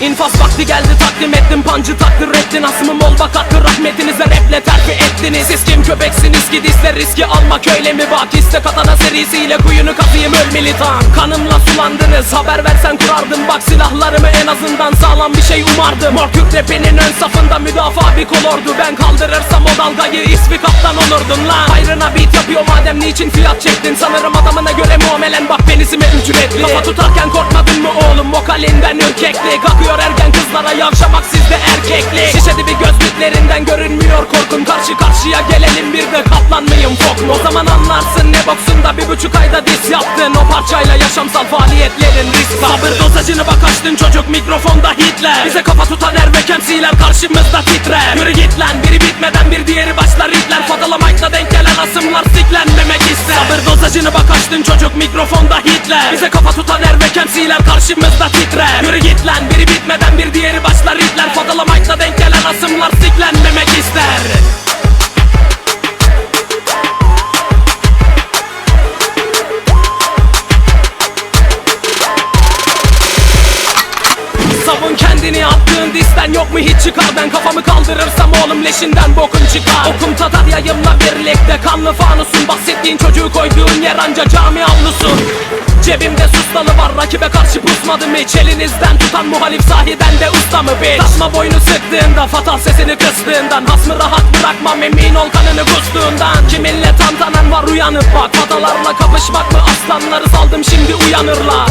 İnfaz vakti geldi takdim ettim. Pancı takdir ettin Asmım ol bak hakkı rahmetinize raple terfi ettiniz. Siz kim köpeksiniz ki dizler riski almak öyle mi? Bak İste katana serisiyle kuyunu kazıyım öl militan. Kanımla sulandınız haber versen kurardım. Bak silahlarımı en azından sağlam bir şey umardım. Mor Kürt rapinin ön safında müdafaa bir kolordu Ben kaldırırsam o dalgayı ismi kaptan olurdun lan. Hayrına beat yapıyor madem niçin fiyat çektin? Sanırım adamına göre muamelen. Bak penisime ücretli. Kafa tutarken korkmadın mı oğlum? Vokalinden ürkeklik Akıyor ergen kızlara yavşamak sizde erkeklik. Şişe dibi gözlüklerinden görünmüyor korkun Karşı karşıya gelelim bir de katlanmayın fok. Mu? O zaman anlarsın ne boksun da bir buçuk ayda dis yaptın. O parçayla yaşamsal faaliyetlerin risk Sabır dozajını bak açtın çocuk mikrofonda Hitler Bize kafa tutan ervek MC'ler karşımızda titrer Yürü git lan biri bitmeden bir diğeri başlar Hitler Fadala mic'la denk gelen asımlar siklenmemek ister. Sabır dozajını bak açtın çocuk mikrofonda Hitler Bize kafa tutan ervek MC'ler karşımızda titrer Yürü git lan biri bir kendini attığın disten yok mu hiç çıkar. Ben kafamı kaldırırsam oğlum leşinden bokun çıkar. Okum tatar yayımla birlikte kanlı fanusun. Bahsettiğin çocuğu koyduğun yer anca cami avlusun Cebimde sustalı var rakibe karşı pusmadım hiç Elinizden tutan muhalif sahiden de usta mı bitch Tasma boynu sıktığında fatal sesini kıstığından. Hasmı rahat bırakmam emin ol kanını kustuğundan. Kiminle tantanan var uyanıp bak. Fatalarla kapışmak mı? Aslanları saldım şimdi uyanırlar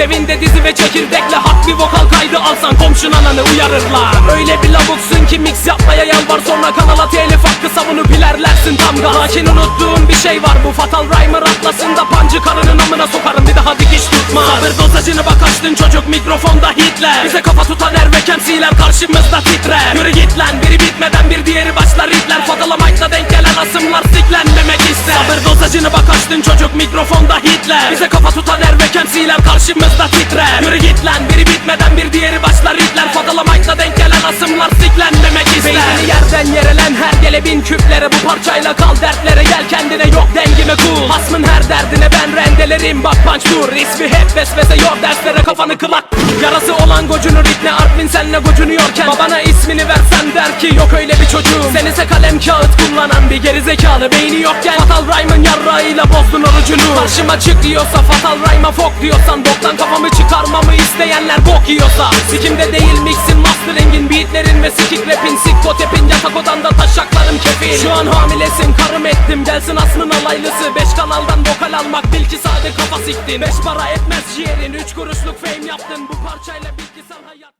magandayız evinde dizi ve çekirdekle Hak bir vokal kaydı alsan komşun ananı uyarırlar. Öyle bir lavuksun ki mix yapmaya yalvar sonra kanala telif hakkı savunup ilerlersin tam gaz Lakin unuttuğum bir şey var bu fatal rhymer atlasında Pancı karının amına sokarım. Bir daha dikiş tutma. Sabır dozajını bak açtın çocuk mikrofonda Hitler Bize kafa tutan ervek MC'ler karşımızda titrer Yürü git lan biri bitmeden bir diğeri başlar Hitler Fadala mic'la denk gelen asımlar siklenmemek ister Sabır dozajını bak açtın çocuk mikrofonda Hitler. Bize kafa tutan ervek MC'ler karşımızda titrer Yürü git lan biri bitmeden bir diğeri başlar Hitler Fadala mic'la denk gelen asımlar siklenmemek ister. Beynini yerden yerelen her gele bin küplere. Bu parçayla kal dertlere gel kendine. Yok dengime cool Hasmın her derdine ben rendelerim. Bak punch dur İsmi hep vesvese yok derslere kafanı kılak. Yarası olan gocunu ritne Artvin senle gocunuyorken Babana ismini versen der ki yok öyle bir çocuğum. Sen ise kalem kağıt kullanan bir gerizekalı Beyni yokken Fatal Rhyme'ın yarrağıyla bozdun orucunu. Karşıma çık diyorsa Fatal Rhyme'a fok diyorsan Boktan kafamı çıkarmamı isteyenler bok yiyorsa. Sikimde değil mixin masteringin Beatlerin ve sikik rapin. Sikkotepin yatak odanda taşaklarım kefil. Şu an hamilesin karım ettim. Gelsin asmın alaylısı. Beş kanaldan vokal almak bil ki sade kafa siktin. Beş para etmez ciğerin. Üç kuruşluk fame yaptın. Bu parçayla bitkisel hayat